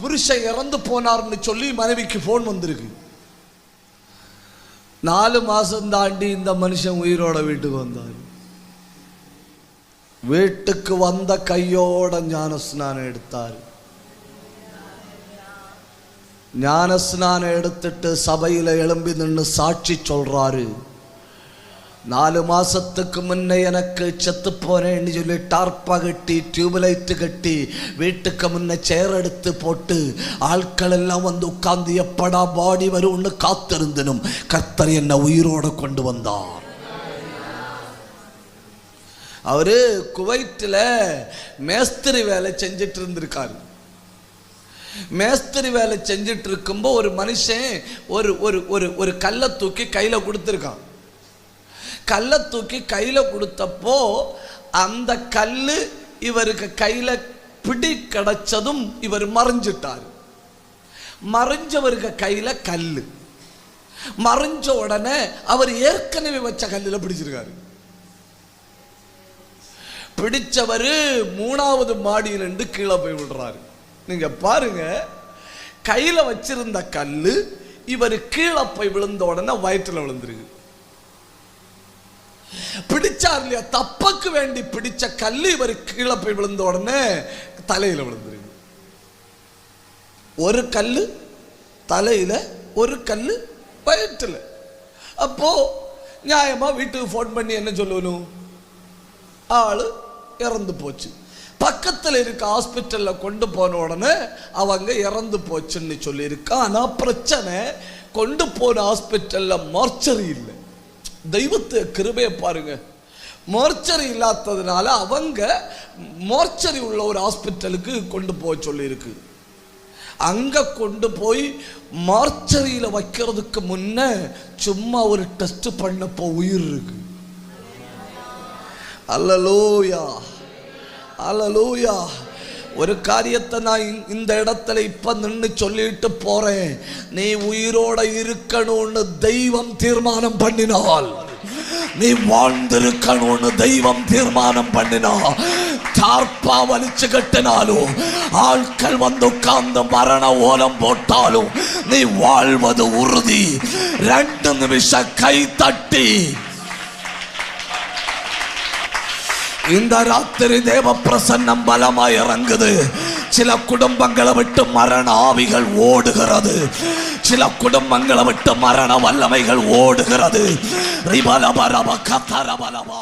புருஷன் இறந்து போனார்னு சொல்லி மனைவிக்கு ஃபோன் வந்திருக்கு. நாலு மாசம் தாண்டி இந்த மனுஷன் உயிரோட வீட்டுக்கு வந்தார். வீட்டுக்கு வந்த கையோட ஞானஸ்நானம் எடுத்தார். ஞானஸ்நானம் எடுத்துட்டு சபையில் எழும்பி நின்று சாட்சி சொல்றாரு. நாலு மாசத்துக்கு முன்னே எனக்கு செத்து போறேன்னு சொல்லி டார்ப்பா கட்டி டியூப்லைட்டு கட்டி வீட்டுக்கு முன்னே சேர் எடுத்து போட்டு ஆட்கள் எல்லாம் வந்து உட்காந்து எப்படா பாடி வரும்னு காத்திருந்தனும். கத்தர் என்னை உயிரோட கொண்டு வந்தார். அவரு குவைத்தில் மேஸ்திரி வேலை செஞ்சுட்டு இருந்திருக்காரு. மேஸ்திரி வேலை செஞ்சுட்டு இருக்கும்போது ஒரு மனுஷன் ஒரு ஒரு ஒரு ஒரு கல்லை தூக்கி கையில் கொடுத்துருக்கான். கல்லை தூக்கி கையில் கொடுத்தப்போ அந்த கல் இவருக்கு கையில் பிடி கிடைச்சதும் இவர் மறைஞ்சிட்டார். மறைஞ்சவருக்கு கையில் கல் மறைஞ்ச உடனே அவர் ஏற்கனவே வச்ச கல்லில் பிடிச்சிருக்காரு. பிடிச்சவர் மூணாவது மாடியிலிருந்து கீழே போய் விடுறாரு. நீங்க பாருங்க கையில் வச்சிருந்த கல் இவர் கீழே போய் விழுந்த உடனே வயிற்றுல விழுந்துருக்கு பிடிச்சார் இல்லையா தப்பக்கு வேண்டி பிடிச்ச கல்லு இவர் கீழே போய் விழுந்த உடனே தலையில விழுந்துருக்கு ஒரு கல்லு தலையில ஒரு கல்லு வயிற்றில். அப்போ நியாயமாக வீட்டுக்கு ஃபோன் பண்ணி என்ன சொல்லணும்? ஆள் இறந்து போச்சு. பக்கத்தில் இருக்க ஹாஸ்பிட்டல்ல கொண்டு போன உடனே அவங்க இறந்து போச்சுன்னு சொல்லியிருக்கா. ஆனா பிரச்சனை கொண்டு போன ஹாஸ்பிட்டல்ல மார்ச்சரி இல்லை. தெய்வத்தை கிருபையை பாருங்க. மோர்ச்சரி இல்லாததுனால அவங்க மோர்ச்சரி உள்ள ஒரு ஹாஸ்பிட்டலுக்கு கொண்டு போக சொல்லியிருக்கு. அங்கே கொண்டு போய் மார்ச்சரியில் வைக்கிறதுக்கு முன்ன சும்மா ஒரு டெஸ்ட் பண்ணப்போ உயிர் இருக்கு. அல்லலூயா அல்லலூயா ஒரு காரியத்தை நான் இந்த இடத்துல இப்ப நின்று சொல்லிட்டு போறேன். நீ உயிரோட இருக்கணும்னு தெய்வம் தீர்மானம் பண்ணினால். நீ வாழ்ந்திருக்கணும்னு தெய்வம் தீர்மானம் பண்ணினா தார்ப்பா வலிச்சு கட்டினாலும் ஆட்கள் வந்து உட்கார்ந்து மரண ஓலம் போட்டாலும் நீ வாழ்வது உறுதி. ரெண்டு நிமிஷம் கை தட்டி இந்த ராத்திரி தேவ பிரசன்னம் பலமாய் இறங்குது. சில குடும்பங்களை விட்டு மரண ஆவிகள் ஓடுகிறது. சில குடும்பங்களை விட்டு மரண வல்லமைகள் ஓடுகிறது. ரிபலபரப கத்தரபலபா